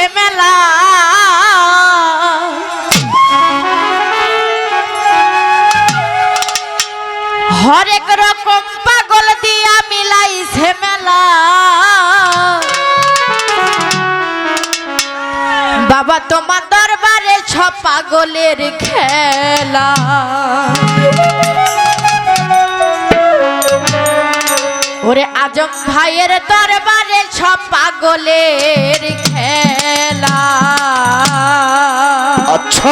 ঝেমেলা হরেক রকম পাগল দিয়া মিলাই ঝেমেলা বাবা তোমার দরবারে ছ পাগলের খেলা। ওরে আজম ভাইয়ের দরবারে সব পাগলের খেলা। আচ্ছা।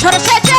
ঝরছে